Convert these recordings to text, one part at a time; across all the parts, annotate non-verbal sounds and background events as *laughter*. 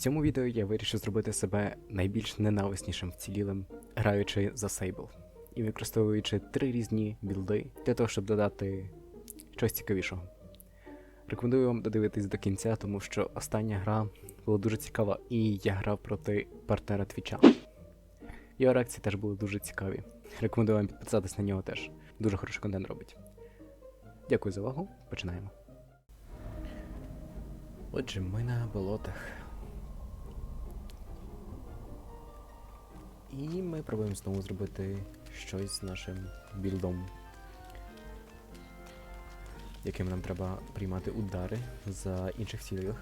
цьому відео я вирішив зробити себе найбільш ненависнішим вцілілим, граючи за Сейбл і використовуючи три різні білди для того, щоб додати щось цікавішого. Рекомендую вам додивитись до кінця, тому що остання гра була дуже цікава, і я грав проти партнера Твіча. Його реакції теж були дуже цікаві. Рекомендую вам підписатись на нього теж. Дуже хороший контент робить. Дякую за увагу. Починаємо. Отже, ми на болотах. І ми пробуємо знову зробити щось з нашим білдом, яким нам треба приймати удари за інших цілях.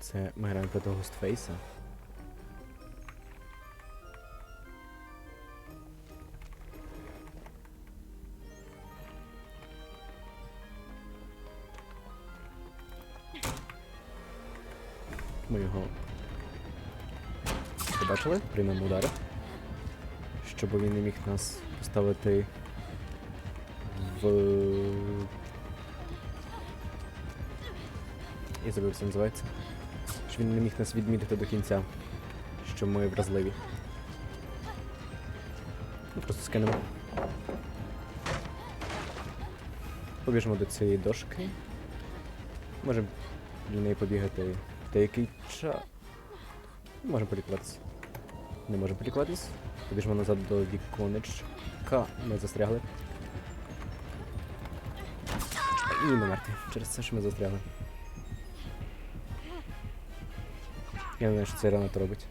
Це ми граємо проти Гостфейса. Ми його побачили, приймемо удари. Щоб він не міг нас поставити в. Я забув, як це називається. Щоб він не міг нас відмітити до кінця. Що ми вразливі. Ну, Просто скинемо. Побіжимо до цієї дошки. Можемо для неї побігати деякий час. Можемо полікуватися. Не можемо полікуватись. Побіжимо назад до віконечка. Ми застрягли. І ми мертві. Через це, що ми застрягли. Я не знаю, що це Ренато робить.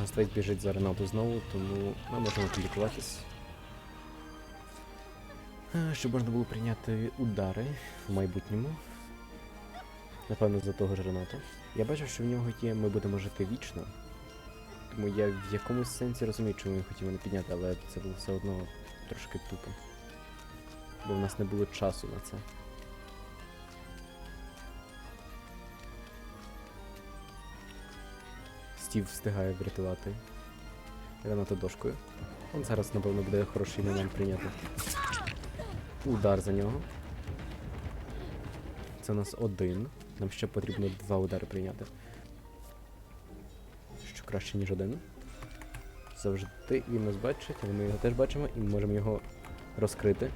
Гастейт біжить за Ренато знову, тому ми можемо полікуватись. Е, Щоб можна було прийняти удари в майбутньому. Напевно, за того ж Рената. Я бачив, що в нього є ми будемо жити вічно. Тому я в якомусь сенсі розумію, чому він хотів мене підняти, але це було все одно трошки тупо. Бо в нас не було часу на це. Стів встигає врятувати Рената дошкою. Он зараз, напевно, буде хороший момент прийняти. Удар за нього. Це у нас один. Нам ще потрібно два удари прийняти. Що краще, ніж один. Завжди він нас бачить, але ми його теж бачимо і можемо його розкрити.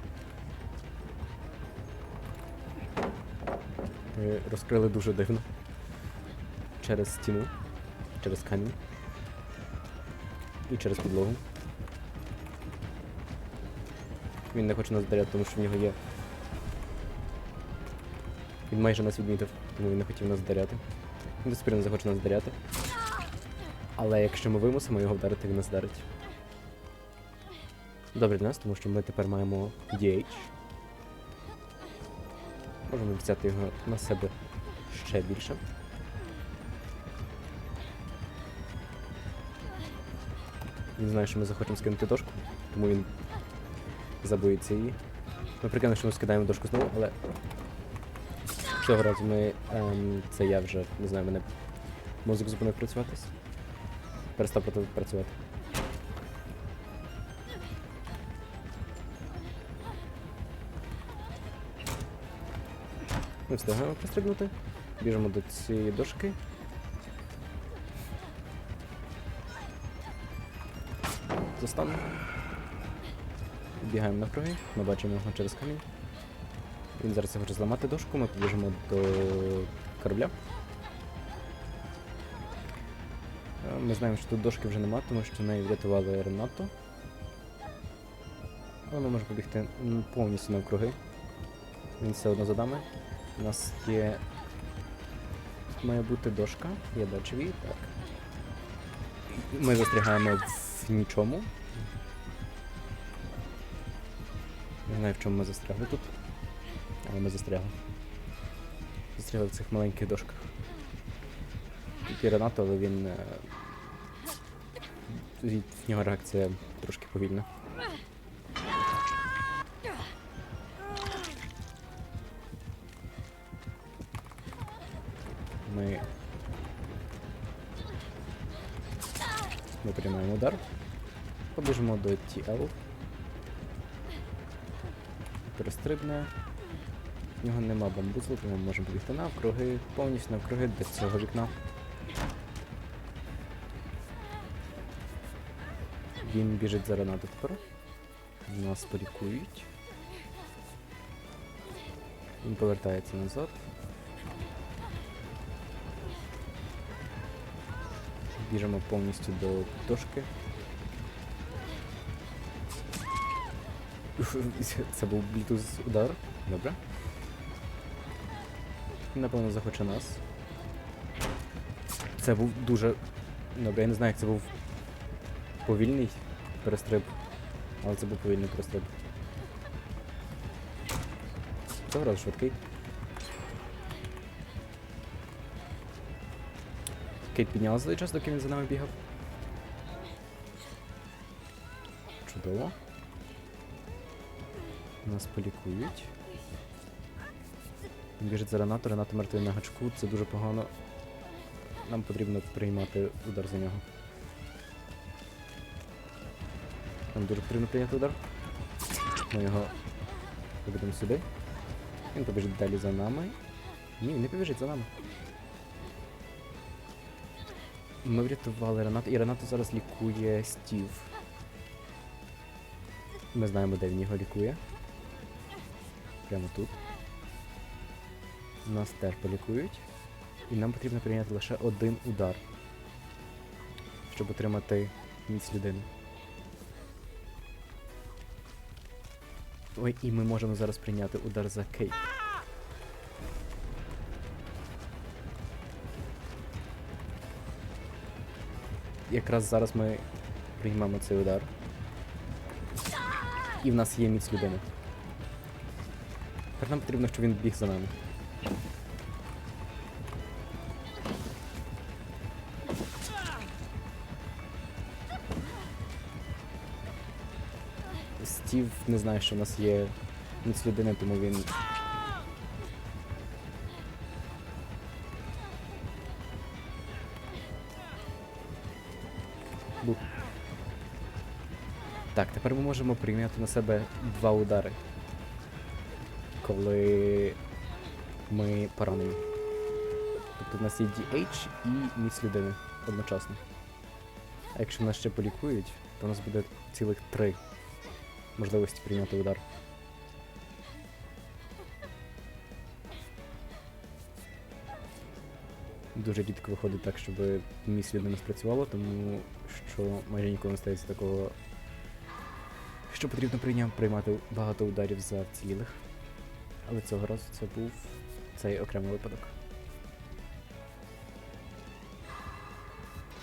Ми розкрили дуже дивно. Через стіну, через камінь. І через підлогу. Він не хоче нас вдаряти, тому що в нього є. Він майже нас відмітив, тому він не хотів нас вдаряти. Він до спір не захоче нас вдаряти. Але якщо ми вимусимо його вдарити, він нас вдарить. Добре для нас, тому що ми тепер маємо DH. Можемо взяти його на себе ще більше. Він знає, що ми захочемо скинути дошку, тому він забоїться її. Ми прикинемо, що ми скидаємо дошку знову, але цього разу ми. Ем, це я вже не знаю, мене мозок зупинив працюватись. Перестав працювати. Ми встигаємо пристрибнути. Біжимо до цієї дошки. Застанемо. Бігаємо навкруги, ми бачимо його через камінь. Він зараз хоче зламати дошку, ми побіжимо до корабля. Е, Ми знаємо, що тут дошки вже нема, тому що неї врятували Ренато. Але ми можемо побігти повністю навкруги. Він все одно за нами. У нас є. Тут має бути дошка, я бачив її, так. Ми застрягаємо в нічому. Не знаю, в чому ми застрягли тут. Але ми застрягли. Застрягли в цих маленьких дошках. Тільки Ренато, але він. е, в нього реакція трошки повільна. Ми. Ми приймаємо удар. Побіжимо до TL. перестрибне. В нього нема бамбузла, тому ми можемо побігти навкруги, повністю навкруги до цього вікна. Він біжить за Ренату тепер. Нас полікують. Він повертається назад. Біжимо повністю до дошки. Це був Bluetooth удар. Добре. Напевно, захоче нас. Це був дуже. Добре, я не знаю, як це був повільний перестриб. Але це був повільний перестриб. Цього разу швидкий. Кейт підняла за той час, доки він за нами бігав. Чудово. Нас полікують. Він біжить за Ренату, Рената мертвий на гачку, це дуже погано. Нам потрібно приймати удар за нього. Нам дуже потрібно прийняти удар. Ми його поведемо сюди. Він побіжить далі за нами. Ні, він не побіжить за нами. Ми врятували Ренату, і Ренату зараз лікує Стів. Ми знаємо, де він його лікує. Прямо тут. Нас теж полікують. І нам потрібно прийняти лише один удар, щоб отримати міць людини. Ой, і ми можемо зараз прийняти удар за Кейт. Якраз зараз ми приймемо цей удар. І в нас є міць людини. Тепер нам потрібно, щоб він біг за нами. Стів не знає, що в нас є міць людини, тому він. Так, тепер ми можемо прийняти на себе два удари. Коли ми поранені. Тобто в нас є DH і міць людини одночасно. А якщо нас ще полікують, то у нас буде цілих три можливості прийняти удар. Дуже рідко виходить так, щоб місь людини спрацювало, тому що майже ніколи не стається такого, що потрібно приймати багато ударів за вцілілих. Але цього разу це був цей окремий випадок.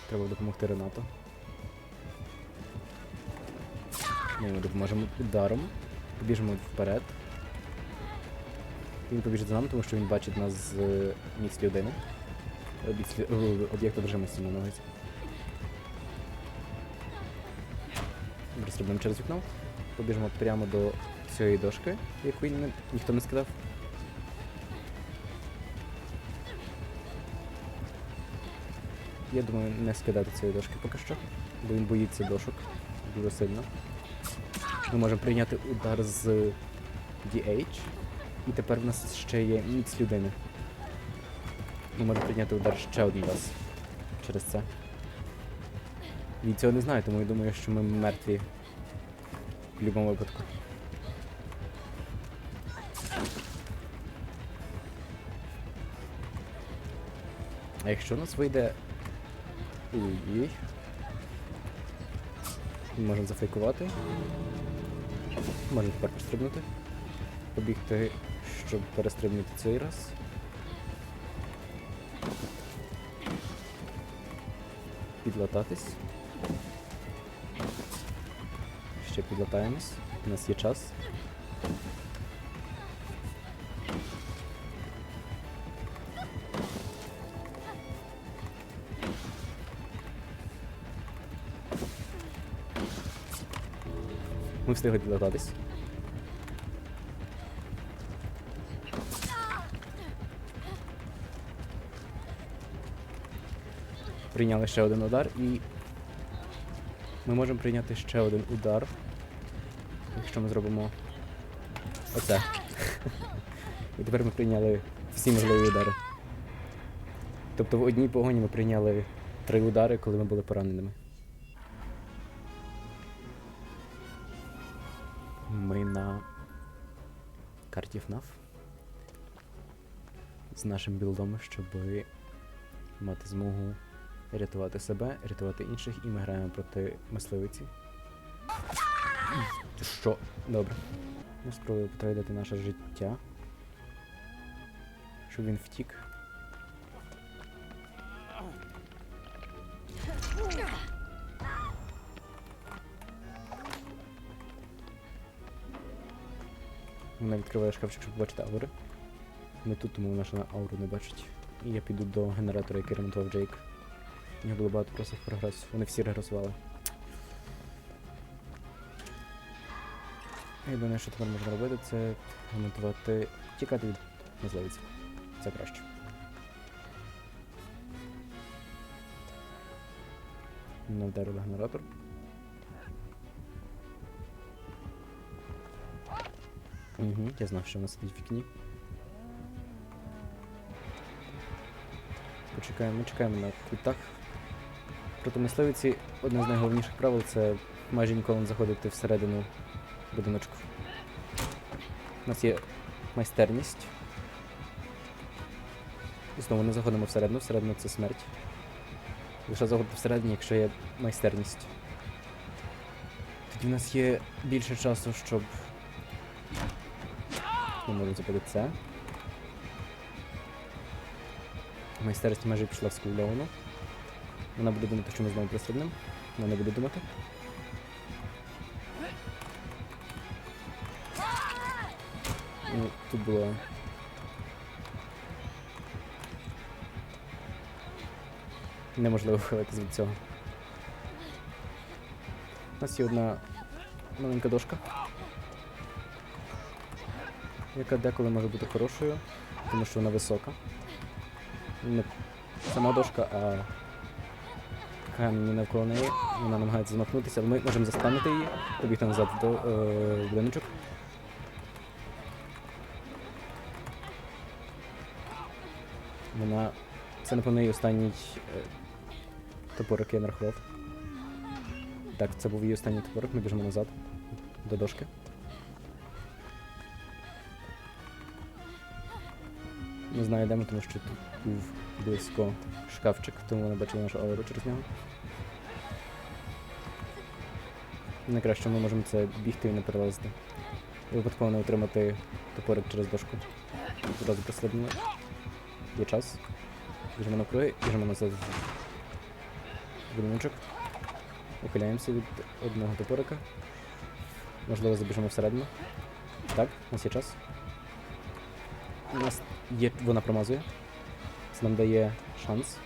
Треба допомогти Ренату. Ми йому допоможемо ударом. Побіжимо вперед. Він побіжить за нами, тому що він бачить нас з е, місць людини. Обіцлі... Об'єкту держимості на ногиці. Розстрибнемо через вікно. Побіжимо прямо до цієї дошки, яку ні... ніхто не скидав. Я думаю, не скидати цієї дошки поки що, бо він боїться дошок дуже сильно. Ми можемо прийняти удар з DH. І тепер в нас ще є міць людини. Ми можемо прийняти удар ще один раз через це. Він цього не знає, тому я думаю, що ми мертві в будь-якому випадку. А якщо у нас вийде. Ой-ой. Можемо зафейкувати. Можемо тепер пострибнути. Побігти, щоб перестрибнути цей раз. Підлататись. Ще підлатаємось. У нас є час. Ми встигли підлататись. Прийняли ще один удар і. Ми можемо прийняти ще один удар. Якщо ми зробимо Оце. *laughs* І тепер ми прийняли всі можливі удари. Тобто в одній погоні ми прийняли три удари, коли ми були пораненими. На карті FNAF з нашим білдом, щоб мати змогу рятувати себе, рятувати інших, і ми граємо проти мисливиці. Що? Добре. Ми спробуємо потрапити наше життя. Щоб він втік. Вона відкриває шкафчик, щоб побачити аури. Ми тут, тому вона ще на ауру не бачить. І я піду до генератора, який ремонтував Джейк. У нього було багато просто прогресу. Вони всі регресували. Єдине, що тепер можна робити, це ремонтувати. Тікати від можливість. Це краще. Не вдарили генератор. Угу, я знав, що вона сидить в вікні. Почекаємо, ми чекаємо на кутах. Проти мисливиці одне з найголовніших правил це майже ніколи не заходити всередину будиночку. У нас є майстерність. І знову не заходимо всередину, всередину це смерть. Лише заходити всередині, якщо є майстерність. Тоді в нас є більше часу, щоб. Ми можемо запити це. Майстерність майже пішла в скульовану. Вона буде думати, що ми знову пристрібнемо. Вона не буде думати. Ну, тут було. Неможливо вихилитись від цього. У нас є одна маленька дошка, яка деколи може бути хорошою, тому що вона висока. Не сама дошка, а камінь навколо неї. Вона намагається змахнутися, але ми можемо застанути її, побігти назад до е, будиночок. Вона. Це, напевно, її останній е, топорик я нарахував. Так, це був її останній топорик, ми біжимо назад до дошки. Не знаю, де ми, тому що тут був близько шкафчик, тому вона бачила нашу ауру через нього. Найкраще ми можемо це бігти і не перелазити. І випадково не отримати топорик через дошку. Одразу прислідно. Є час. Біжимо навкруги, біжимо назад будиночок. Ухиляємося від одного топорика. Можливо, забіжимо всередину. Так, у нас є час. У нас є. Вона промазує. Це нам дає шанс.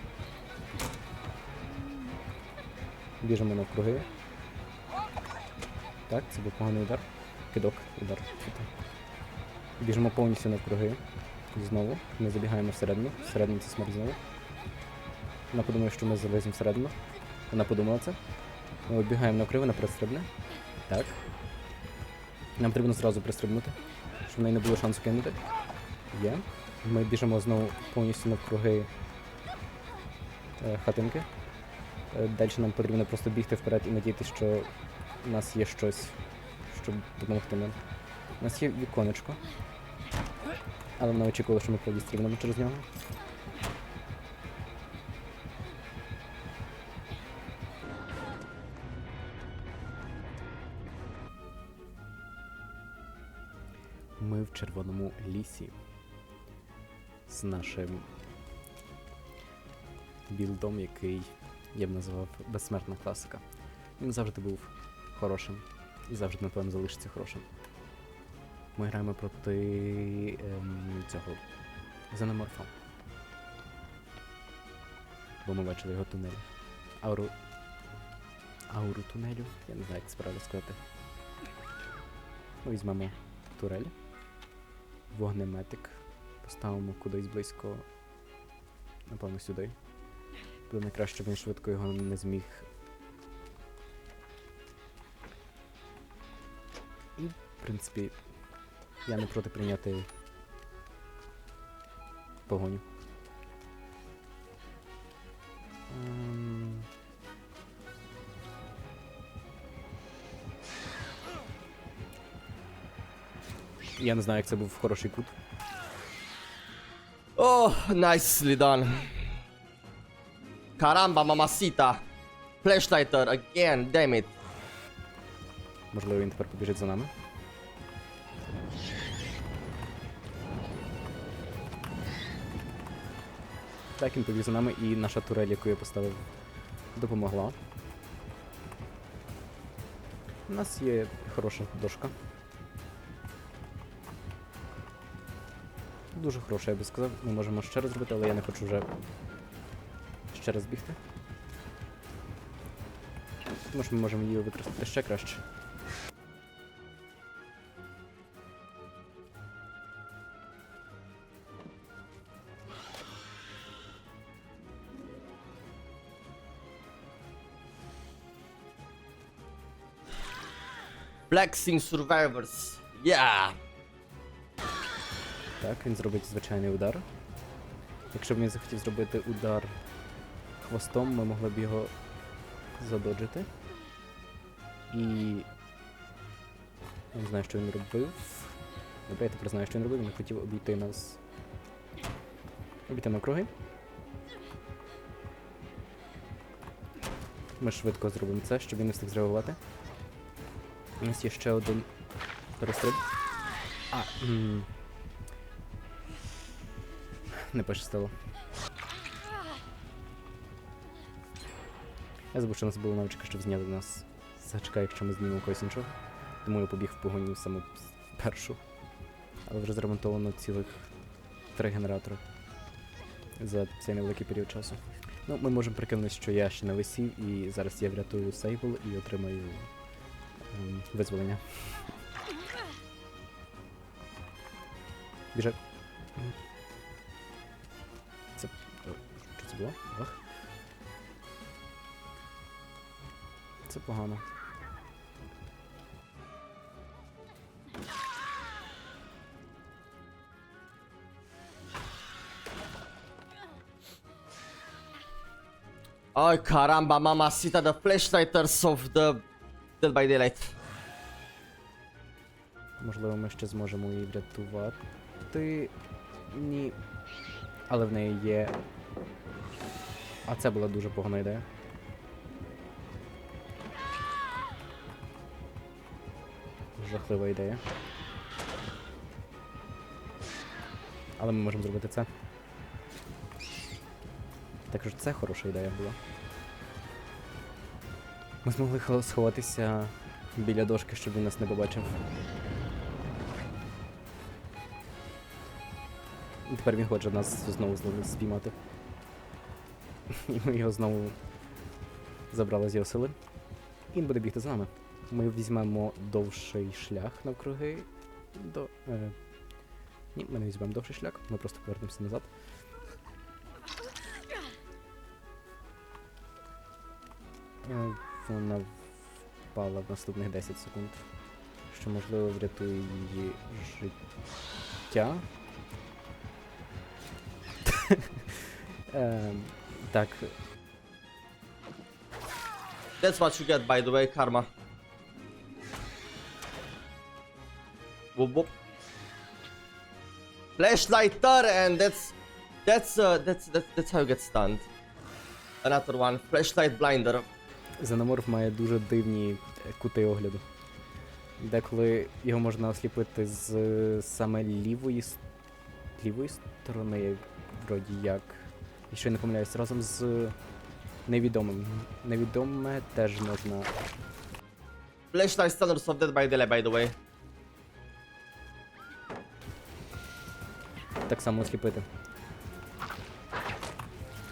Біжимо навкруги. Так, це був поганий удар. Кидок, удар. Біжимо повністю навкруги. Знову. Ми забігаємо всередину. Всередину це смерть знову. Вона подумає, що ми залеземо всередину. Вона подумала це. Ми вибігаємо навкруги, вона пристрибне. Так. Нам потрібно зразу пристрибнути, щоб в неї не було шансу кинути. Є. Ми біжимо знову повністю навкруги е, хатинки. Е, Далі нам потрібно просто бігти вперед і надіятися, що у нас є щось, щоб допомогти нам. У нас є віконечко. Але вона очікувала, що ми продістрібнемо через нього. Ми в червоному лісі з нашим білдом, який я б назвав безсмертна класика. Він завжди був хорошим і завжди, напевно, залишиться хорошим. Ми граємо проти ем, цього Зеноморфа. Бо ми бачили його тунель. Ауру. Ауру тунелю. Я не знаю, як це правильно сказати. Ми візьмемо турель. Вогнеметик. Поставимо кудись близько. Напевно, сюди. Буде найкраще, щоб він швидко його не зміг. І, в принципі, Я не проти прийняти погоню. Ем, Я не знаю, як це був хороший кут. Oh, nicely done. Caramba, mamacita. Flashlighter again, damn it. Можливо, він тепер побіжить за нами. Так, він побіг за нами, і наша турель, яку я поставив, допомогла. У нас є хороша дошка. Дуже хороша, я би сказав. Ми можемо ще раз зробити, але я не хочу вже ще раз бігти. Тому що ми можемо її використати ще краще. Flexing survivors. Yeah. Так, він зробить звичайний удар. Якщо б він захотів зробити удар хвостом, ми могли б його задоджити. І. Я не знаю, що він робив. Добре, я тепер знаю, що він робив. Він хотів обійти нас. Обійти навкруги. Ми швидко зробимо це, щоб він не встиг зреагувати. У нас є ще один перестриб. А, не пощастило. Я забув, що у нас була навичка, щоб зняти нас. Зачекай, якщо ми знімемо когось іншого. Тому я побіг в погоню саме с- першу. Але вже зремонтовано цілих три генератори за цей невеликий період часу. Ну, ми можемо прикинути, що я ще не висів, і зараз я врятую Сейбл і отримаю ем, визволення. Біжать. Погано. Oh, caramba, mamacita, the flashlighters of the Dead by Daylight. Можливо, ми ще зможемо її врятувати. Ні. Але в неї є. А це була дуже погана ідея. Жахлива ідея. Але ми можемо зробити це. Також це хороша ідея була. Ми змогли сховатися біля дошки, щоб він нас не побачив. Тепер він хоче нас знову спіймати. І *laughs* ми його знову забрали з його сили. І він буде бігти за нами. Ми візьмемо довший шлях навкруги до. Е... Ні, ми не візьмемо довший шлях, ми просто повернемося назад. Е, Вона впала в наступних 10 секунд. Що можливо врятує її життя. *laughs* Ем, так, That's what you get, by the way, karma. Whoop whoop. Flashlighter, and that's that's uh that's that's that's how you get stunned. Another one, flashlight blinder. Зеноморф має дуже дивні е, кути огляду. Деколи його можна осліпити з е, саме лівої, лівої сторони, вроді як. Якщо я не помиляюсь, разом з невідомим. Невідоме теж можна. Flashlight stunners of Dead by Daylight, by the way. Так само осліпити.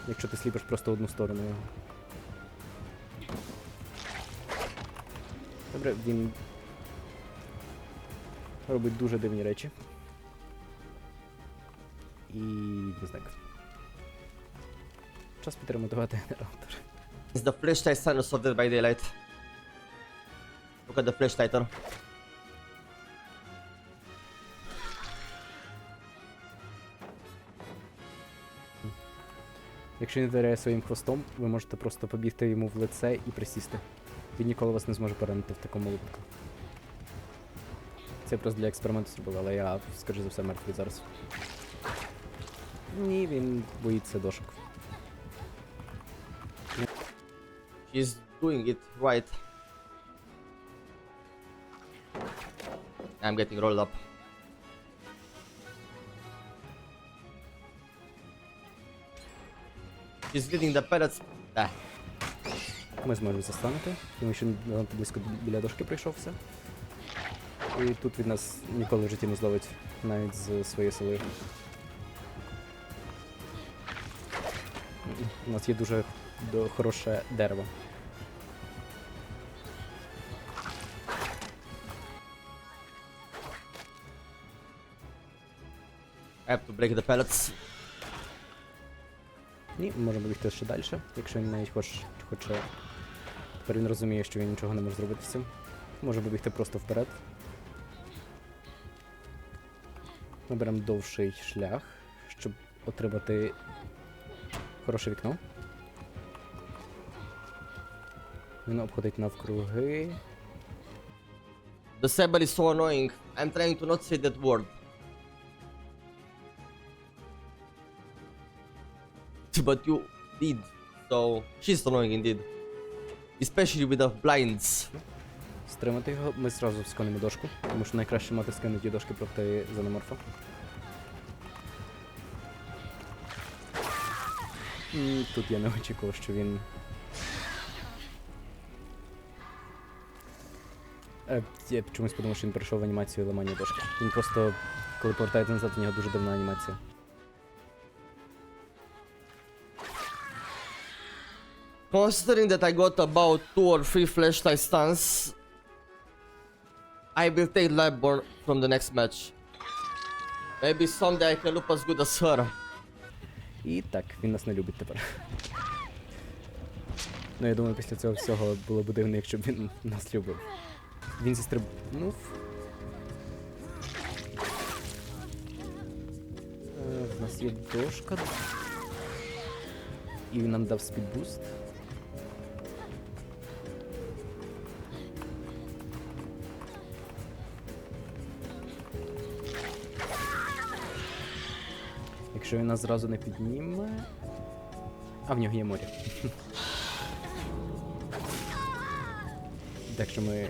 Якщо ти сліпиш просто одну сторону його. Добре, він робить дуже дивні речі. І знаю. Час підремонтувати генератор. It's the flashlight stunners of Dead by Daylight. Look at the flashlighter. Якщо він вдаряє своїм хвостом, ви можете просто побігти йому в лице і присісти. Він ніколи вас не зможе поранити в такому випадку. Це просто для експерименту зробили, але я, скажу за все, мертвий зараз. Ні, він боїться дошок. She's doing it right. I'm getting rolled up. She's leading the pellets. Ah, Ми зможемо застанути, тому що занадто близько біля дошки прийшов все. І тут від нас ніколи в житті не зловить навіть з своєю силою. У нас є дуже хороше дерево. I have to break the pellets. Ні, можемо бігти ще далі, якщо він навіть хоч, хоче. Тепер він розуміє, що він нічого не може зробити з цим. Може побігти просто вперед. Ми беремо довший шлях, щоб отримати хороше вікно. Він обходить навкруги. The Sable is so annoying. I'm trying to not say that word. *laughs* But you did. So she's annoying indeed. Especially with the blinds. Стримати його, ми зразу сконимо дошку, тому що найкраще мати скинуті дошки проти зономорфа. І тут я не очікував, що він. Е, Я чомусь подумав, що він пройшов анімацію ламання дошки. Він просто, коли повертається назад, у нього дуже дивна анімація. Considering that I got about two or three flashlight stuns, I will take Lightborn from the next match. Maybe someday I can look as good as her. І так, він нас не любить тепер. Ну, я думаю, після цього всього було б дивно, якщо б він нас любив. Він зістрибнув. Е, В нас є дошка. І він нам дав спідбуст. Якщо він нас зразу не підніме. А в нього є море. Так що ми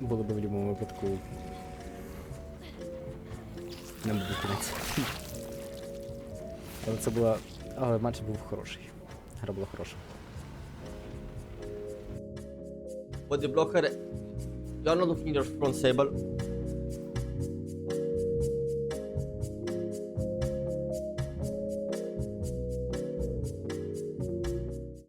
були б в будь-якому випадку. Не буду кінець. Але це була. Але матч був хороший. Гра була хороша. Body blocker, you're not looking.